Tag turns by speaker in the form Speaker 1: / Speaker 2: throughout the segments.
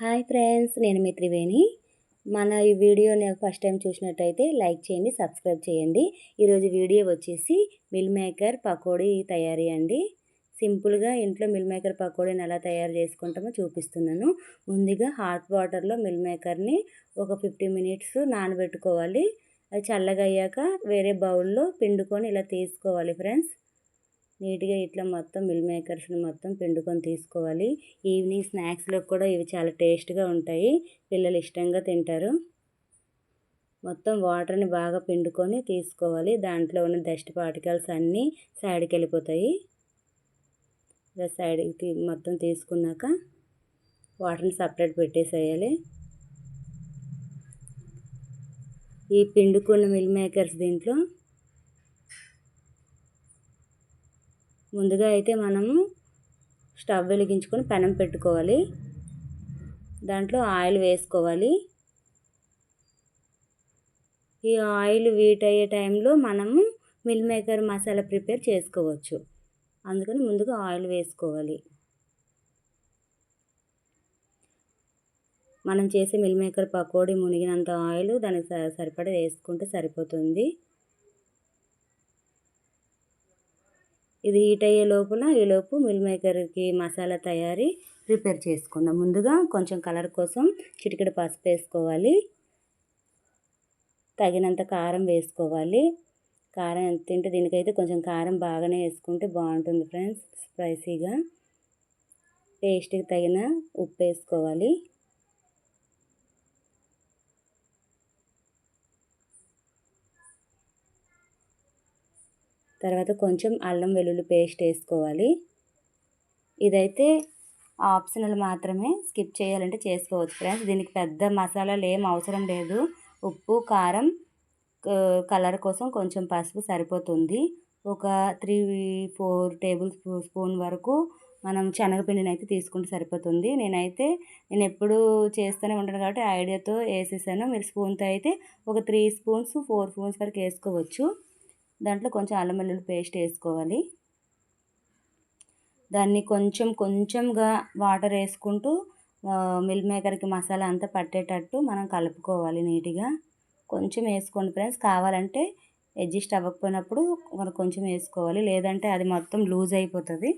Speaker 1: Hi friends నేను మీ త్రివేణి. మన ఈ వీడియోని ఫస్ట్ టైం చూసినట్టయితే లైక్ చేయండి సబ్స్క్రైబ్ చేయండి. ఈరోజు వీడియో వచ్చేసి మిల్ మేకర్ పకోడీ తయారీ అండి. సింపుల్గా ఇంట్లో మిల్ మేకర్ పకోడీని ఎలా తయారు చేసుకుంటామో చూపిస్తున్నాను. ముందుగా హాట్ వాటర్లో మిల్ మేకర్ని ఒక ఫిఫ్టీ మినిట్స్ నానబెట్టుకోవాలి. అది చల్లగా అయ్యాక వేరే బౌల్లో పిండుకొని ఇలా తీసుకోవాలి ఫ్రెండ్స్. నీట్గా ఇట్లా మొత్తం మిల్ మేకర్స్ని మొత్తం పిండుకొని తీసుకోవాలి. ఈవినింగ్ స్నాక్స్లో కూడా ఇవి చాలా టేస్ట్గా ఉంటాయి. పిల్లలు ఇష్టంగా తింటారు. మొత్తం వాటర్ని బాగా పిండుకొని తీసుకోవాలి. దాంట్లో ఉన్న డస్ట్ పార్టికల్స్ అన్నీ సైడ్కి వెళ్ళిపోతాయి. ఇలా సైడ్కి మొత్తం తీసుకున్నాక వాటర్ని సపరేట్ పెట్టేసేయాలి. ఈ పిండుకున్న మిల్ మేకర్స్ దీంట్లో ముందుగా అయితే మనము స్టవ్ వెలిగించుకొని పెనం పెట్టుకోవాలి. దాంట్లో ఆయిల్ వేసుకోవాలి. ఈ ఆయిల్ వీట్ అయ్యే టైంలో మనము మిల్ మేకర్ మసాలా ప్రిపేర్ చేసుకోవచ్చు. అందుకని ముందుగా ఆయిల్ వేసుకోవాలి. మనం చేసే మిల్ మేకర్ పకోడీ మునిగినంత ఆయిల్ దానికి సరిపడా వేసుకుంటే సరిపోతుంది. ఇది హీట్ అయ్యే లోపల ఈలోపు మిల్ మేకర్కి మసాలా తయారీ ప్రిపేర్ చేసుకుందాం. ముందుగా కొంచెం కలర్ కోసం చిటికెడు పసుపు వేసుకోవాలి. తగినంత కారం వేసుకోవాలి. కారం ఎంత తింటే దీనికైతే కొంచెం కారం బాగానే వేసుకుంటే బాగుంటుంది ఫ్రెండ్స్ స్పైసీగా. టేస్ట్కి తగిన ఉప్పు వేసుకోవాలి. తర్వాత కొంచెం అల్లం వెల్లుల్లి పేస్ట్ వేసుకోవాలి. ఇదైతే ఆప్షనల్ మాత్రమే స్కిప్ చేయాలంటే చేసుకోవచ్చు ఫ్రెండ్స్. దీనికి పెద్ద మసాలాలు ఏం అవసరం లేదు. ఉప్పు కారం కలర్ కోసం కొంచెం పసుపు సరిపోతుంది. ఒక త్రీ ఫోర్ టేబుల్ స్పూన్ వరకు మనం శనగపిండిని అయితే తీసుకుంటే సరిపోతుంది. నేనైతే నేను ఎప్పుడు చేస్తూనే ఉంటాను కాబట్టి ఐడియాతో వేసేసాను. మీరు స్పూన్తో అయితే ఒక త్రీ స్పూన్స్ ఫోర్ స్పూన్స్ వరకు వేసుకోవచ్చు. దాంట్లో కొంచెం అల్లం వెల్లుల్లి పేస్ట్ వేసుకోవాలి. దాన్ని కొంచెం కొంచెంగా వాటర్ వేసుకుంటూ మిల్ మేకర్కి మసాలా అంతా పట్టేటట్టు మనం కలుపుకోవాలి నీట్గా. కొంచెం వేసుకోండి ఫ్రెండ్స్. కావాలంటే అడ్జస్ట్ అవ్వకపోయినప్పుడు మనం కొంచెం వేసుకోవాలి. లేదంటే అది మొత్తం లూజ్ అయిపోతుంది.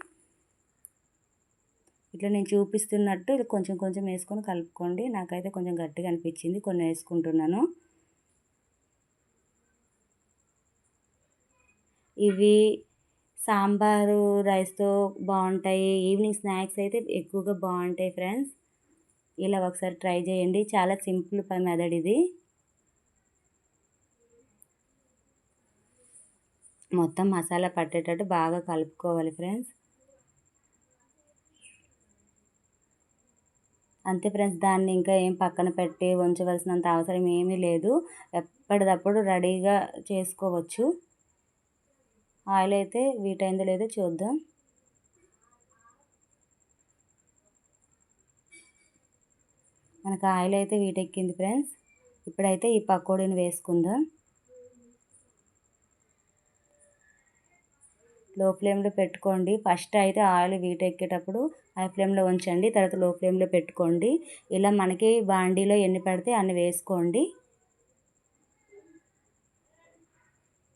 Speaker 1: ఇట్లా నేను చూపిస్తున్నట్టు కొంచెం కొంచెం వేసుకొని కలుపుకోండి. నాకైతే కొంచెం గట్టిగా అనిపించింది. కొన్ని వేసుకుంటున్నాను. ఇవి సాంబారు రైస్తో బాగుంటాయి ఈవినింగ్ స్నాక్స్ అయితే ఎక్కువగా బాగుంటాయి ఫ్రెండ్స్. ఇలా ఒకసారి ట్రై చేయండి. చాలా సింపుల్ మెథడ్ ఇది. మొత్తం మసాలా పట్టేటట్టు బాగా కలుపుకోవాలి ఫ్రెండ్స్. అంతే ఫ్రెండ్స్ దాన్ని ఇంకా ఏం పక్కన పెట్టి ఉంచవలసినంత అవసరం ఏమీ లేదు. ఎప్పటికప్పుడు రెడీగా చేసుకోవచ్చు. ఆయిల్ అయితే వీటైందో లేదో చూద్దాం. మనకు ఆయిల్ అయితే వీటెక్కింది ఫ్రెండ్స్. ఇప్పుడైతే ఈ పకోడీని వేసుకుందాం. లో ఫ్లేమ్లో పెట్టుకోండి. ఫస్ట్ అయితే ఆయిల్ వీటెక్కేటప్పుడు హై ఫ్లేమ్లో ఉంచండి. తర్వాత లో ఫ్లేమ్లో పెట్టుకోండి. ఇలా మనకి బాండీలో ఎన్ని పడితే అన్ని వేసుకోండి.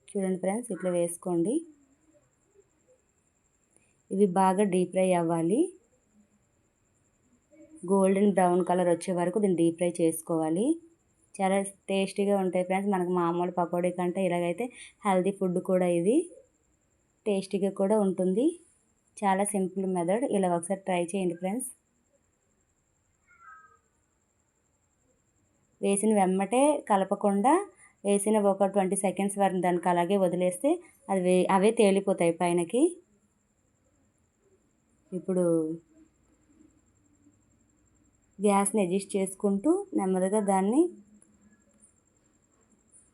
Speaker 1: చూడండి ఫ్రెండ్స్ ఇట్లా వేసుకోండి. ఇవి బాగా డీప్ ఫ్రై అవ్వాలి. గోల్డెన్ బ్రౌన్ కలర్ వచ్చే వరకు దీన్ని డీప్ ఫ్రై చేసుకోవాలి. చాలా టేస్టీగా ఉంటాయి ఫ్రెండ్స్. మనకు మామూలు పకోడీ కంటే ఇలాగైతే హెల్తీ ఫుడ్ కూడా ఇది. టేస్టీగా కూడా ఉంటుంది. చాలా సింపుల్ మెథడ్. ఇలా ఒకసారి ట్రై చేయండి ఫ్రెండ్స్. వేసిన వెమ్మటే కలపకుండా వేసిన ఒక ట్వంటీ సెకండ్స్ వరకు దానికి అలాగే వదిలేస్తే అది అవే తేలిపోతాయి పైనకి. ఇప్పుడు గ్యాస్ని అడ్జస్ట్ చేసుకుంటూ నెమ్మదిగా దాన్ని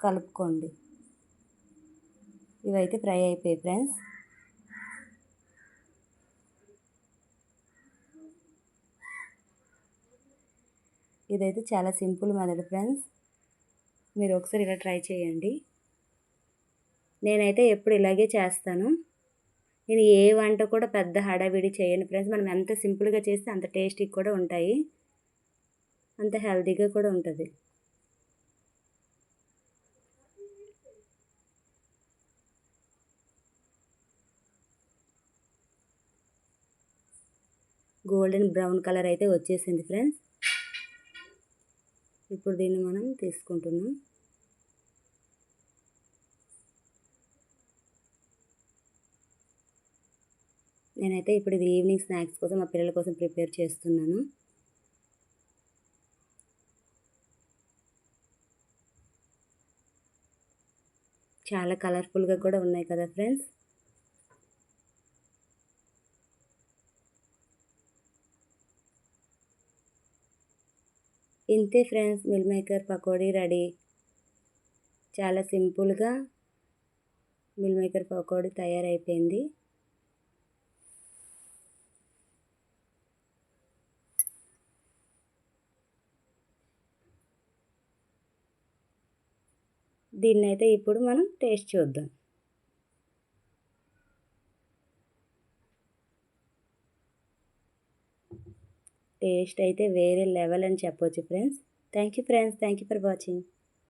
Speaker 1: కలుపుకోండి. ఇవైతే ఫ్రై అయిపోయాయి ఫ్రెండ్స్. ఇదైతే చాలా సింపుల్ మెథడ్ ఫ్రెండ్స్. మీరు ఒకసారి ఇలా ట్రై చేయండి. నేనైతే ఎప్పుడు ఇలాగే చేస్తాను. నేను ఏ వంట కూడా పెద్ద హడావిడి చేయను ఫ్రెండ్స్. మనం ఎంత సింపుల్గా చేస్తే అంత టేస్టీ కూడా ఉంటాయి. అంత హెల్తీగా కూడా ఉంటుంది. గోల్డెన్ బ్రౌన్ కలర్ అయితే వచ్చేసింది ఫ్రెండ్స్. ఇప్పుడు దీన్ని మనం తీసుకుంటున్నాం. నేనైతే ఇప్పుడు ఇది ఈవినింగ్ స్నాక్స్ కోసం మా పిల్లల కోసం ప్రిపేర్ చేస్తున్నాను. చాలా కలర్ఫుల్గా కూడా ఉన్నాయి కదా ఫ్రెండ్స్? ఇంతే friends meal maker pakodi ready. చాలా సింపుల్గా మిల్ మేకర్ పకోడీ తయారైపోయింది. దీన్నైతే ఇప్పుడు మనం టేస్ట్ చూద్దాం. టేస్ట్ అయితే వేరే లెవెల్ అని చెప్పొచ్చు friends. Thank you friends. Thank you for watching.